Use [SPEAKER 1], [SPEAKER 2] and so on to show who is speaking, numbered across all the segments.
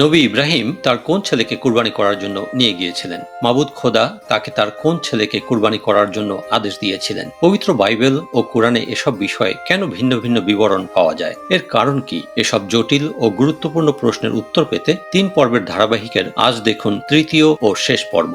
[SPEAKER 1] নবী ইব্রাহিম তার কোন ছেলেকে কুরবানি করার জন্য নিয়ে গিয়েছিলেন? মাবুদ খোদা তাকে তার কোন ছেলেকে কুরবানি করার জন্য আদেশ দিয়েছিলেন? পবিত্র বাইবেল ও কোরআনে এসব বিষয়ে কেন ভিন্ন ভিন্ন বিবরণ পাওয়া যায়? এর কারণ কি? এসব জটিল ও গুরুত্বপূর্ণ প্রশ্নের উত্তর পেতে তিন পর্বের ধারাবাহিকের আজ দেখুন তৃতীয় ও শেষ পর্ব।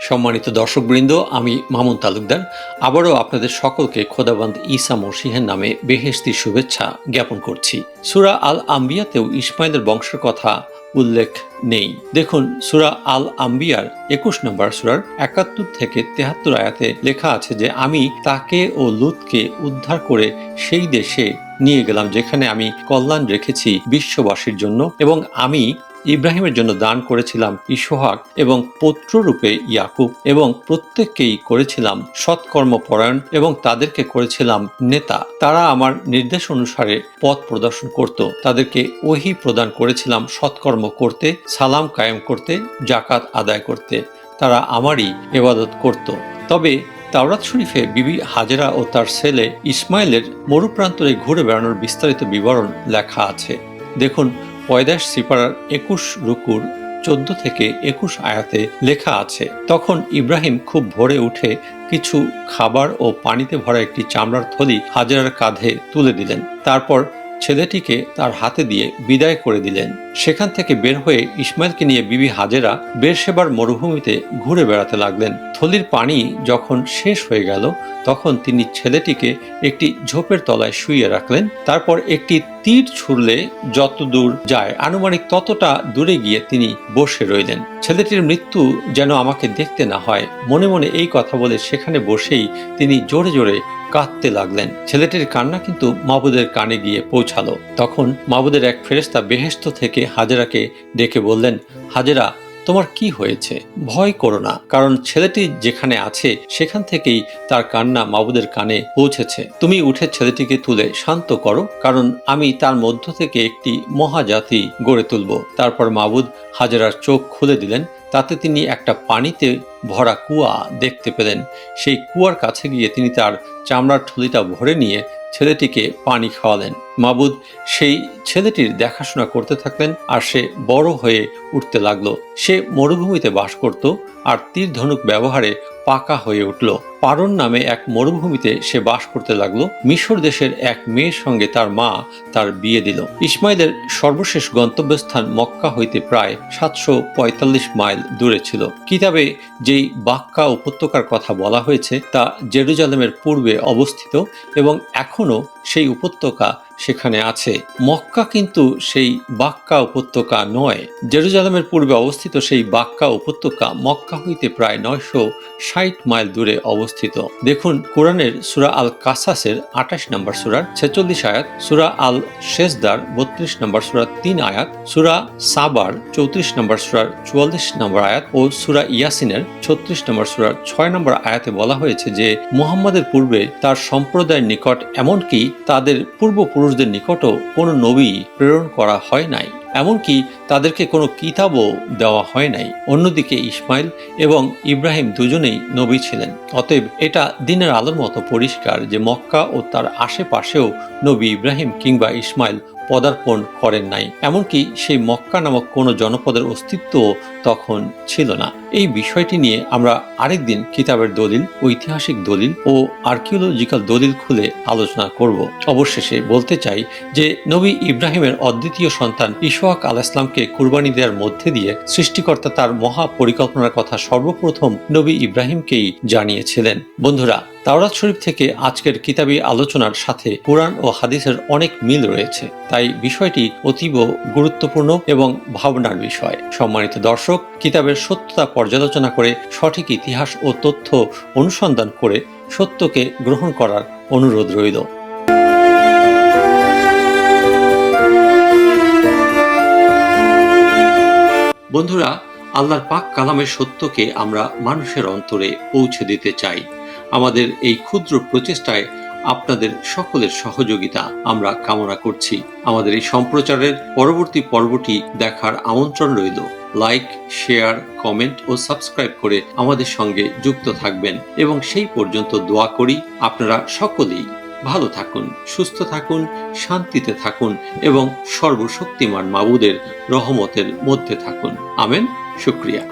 [SPEAKER 1] সম্মানিত দর্শকবৃন্দ, আমি মামুন তালুকদার। আবারও আপনাদের সকলকে খোদাবান্দ ঈসা মসিহের নামে বেহেস্তি শুভেচ্ছা জ্ঞাপন করছি। সুরা আল আম্বিয়াতেও ইসমাইলের বংশের কথা উল্লেখ নেই। দেখুন, সুরা আল আম্বিয়ার একুশ নম্বর সুরার একাত্তর থেকে তেহাত্তর আয়াতে লেখা আছে যে, আমি তাকে ও লুতকে উদ্ধার করে সেই দেশে নিয়ে গেলাম, যেখানে আমি কল্যাণ রেখেছি বিশ্ববাসীর জন্য এবং আমি ইব্রাহিমের জন্য দান করেছিলাম ইসোহাক এবং পুত্ররূপে ইয়াকুব এবং প্রত্যেককেই করেছিলাম সৎকর্মপরায়ণ এবং তাদেরকে করেছিলাম নেতা। তারা আমার নির্দেশ অনুসারে পথ প্রদর্শন করত। তাদেরকে ওহি প্রদান করেছিলাম সৎকর্ম করতে, সালাম কায়েম করতে, জাকাত আদায় করতে। তারা আমারই এবাদত করত। তবে তাওরাত শরীফে বিবি হাজেরা ও তার ছেলে ইসমাইলের মরুপ্রান্তরে ঘুরে বেড়ানোর বিস্তারিত বিবরণ লেখা আছে। দেখুন পয়দাস সিপারার একুশ রুকুর চোদ্দ থেকে একুশ আয়াতে লেখা আছে। তখন ইব্রাহিম খুব ভোরে উঠে কিছু খাবার ও পানিতে ভরা একটি চামড়ার থলি হাজারার কাঁধে তুলে দিলেন। তারপর ছেলেটিকে তার হাতে দিয়ে বিদায় করে দিলেন। সেখান থেকে বের হয়ে ইসমাইলকে নিয়ে বিবি হাজেরা বেরসেবার মরুভূমিতে ঘুরে বেড়াতে লাগলেন। থলির পানি যখন শেষ হয়ে গেল, তখন তিনি ছেলেটিকে একটি ঝোপের তলায় শুইয়ে রাখলেন। তারপর একটি তীর ছুড়লে যত দূর যায়, আনুমানিক ততটা দূরে গিয়ে তিনি বসে রইলেন। ছেলেটির মৃত্যু যেন আমাকে দেখতে না হয়। মনে মনে এই কথা বলে সেখানে বসেই তিনি জোরে জোরে কাঁদতে লাগলেন। ছেলেটির কান্না কিন্তু মাবুদের কানে গিয়ে পৌঁছালো। তখন মাবুদের এক ফেরেস্তা বেহেস্ত থেকে হাজেরাকে ডেকে বললেন, হাজেরা তোমার কি হয়েছে? ভয় করো না, কারণ ছেলেটি যেখানে আছে, সেখান থেকেই তার কান্না মাবুদের কানে পৌঁছেছে। তুমি উঠে ছেলেটিকে তুলে শান্ত করো, কারণ আমি তার মধ্য থেকে একটি মহাজাতি গড়ে তুলব। তারপর মাবুদ হাজেরার চোখ খুলে দিলেন, তাতে তিনি একটা পানিতে ভরা কুয়া দেখতে পেলেন। সেই কুয়ার কাছে গিয়ে তিনি তার চামড়ার ঠুলিটা ভরে নিয়ে ছেলেটিকে পানি খাওয়ালেন। মাবুদ সেই ছেলেটির দেখাশোনা করতে থাকলেন আর সে বড় হয়ে উঠতে লাগল। সে মরুভূমিতে বাস করত আর তীর ধনুক ব্যবহারে পাকা হয়ে উঠল। পারন নামে এক মরুভূমিতে সে বাস করতে লাগল। মিশর দেশের এক মেয়ের সঙ্গে তার মা তার বিয়ে দিল। ইসমাইলের সর্বশেষ গন্তব্যস্থান মক্কা হইতে প্রায় সাতশো পঁয়তাল্লিশ মাইল দূরে ছিল। কিতাবে যেই বাক্কা উপত্যকার কথা বলা হয়েছে তা জেরুজালেমের পূর্বে অবস্থিত এবং এখনও সেই উপত্যকা সেখানে আছে। মক্কা কিন্তু সেই বাক্কা উপত্যকা নয়। জেরুজালেমের পূর্বে অবস্থিত সেই বাক্কা উপত্যকা মক্কা হইতে প্রায় নয়শো ষাট মাইল দূরে অবস্থিত। দেখুন, কোরআনের সুরা আল কাসাসের আঠাশ নম্বর সুরার ছেচল্লিশ আয়াত, সুরা আল শেষদার বত্রিশ নম্বর সুরার তিন আয়াত, সুরা সাবার চৌত্রিশ নম্বর সুরার চুয়াল্লিশ নম্বর আয়াত ও সুরা ইয়াসিনের ছত্রিশ নম্বর সুরার ছয় নম্বর আয়াতে বলা হয়েছে যে, মুহাম্মাদের পূর্বে তার সম্প্রদায়ের নিকট এমনকি তাদের পূর্বপুরুষদের নিকটও কোনো নবী প্রেরণ করা হয় নাই। এমনকি তাদেরকে কোনো কিতাবও দেওয়া হয় নাই। অন্যদিকে ইসমাইল এবং ইব্রাহিম দুজনেই নবী ছিলেন। অতএব এটা দিনের আলোর মতো পরিষ্কার যে মক্কা ও তার আশেপাশেও নবী ইব্রাহিম কিংবা ইসমাইল পদার্পণ করেন নাই। এমনকি সেই মক্কা নামক কোনো জনপদের অস্তিত্ব তখন ছিল না। এই বিষয়টি নিয়ে আমরা আরেকদিন কিতাবের দলিল, ঐতিহাসিক দলিল ও আর্কিওলজিক্যাল দলিল খুলে আলোচনা করব। অবশেষে বলতে চাই যে নবী ইব্রাহিমের অদ্বিতীয় সন্তান ইসোয়াক আল ইসলামকে কুরবানি দেওয়ার মধ্যে দিয়ে সৃষ্টিকর্তা তার মহা পরিকল্পনার কথা সর্বপ্রথম নবী ইব্রাহিমকেই জানিয়েছিলেন। বন্ধুরা, তাওরাত শরীফ থেকে আজকের কিতাবী আলোচনার সাথে কোরআন ও হাদিসের অনেক মিল রয়েছে। তাই বিষয়টি অতীব গুরুত্বপূর্ণ এবং ভাবনার বিষয়। সম্মানিত দর্শক, কিতাবের সত্যতা পর্যালোচনা করে সঠিক ইতিহাস ও তথ্য অনুসন্ধান করে সত্যকে গ্রহণ করার অনুরোধ রইল। বন্ধুরা, আল্লাহর পাক কালামের সত্যকে আমরা মানুষের অন্তরে পৌঁছে দিতে চাই। আমাদের এই ক্ষুদ্র প্রচেষ্টায় আপনাদের সকলের সহযোগিতা আমরা কামনা করছি। আমাদের এই সম্প্রচারের পরবর্তী পর্বটি দেখার আমন্ত্রণ রইল। লাইক, শেয়ার, কমেন্ট ও সাবস্ক্রাইব করে আমাদের সঙ্গে যুক্ত থাকবেন। এবং সেই পর্যন্ত দোয়া করি, আপনারা সকলেই ভালো থাকুন সুস্থ থাকুন শান্তিতে থাকুন এবং সর্বশক্তিমান মাবুদের রহমতের মধ্যে থাকুন। আমেন শুক্রিয়া।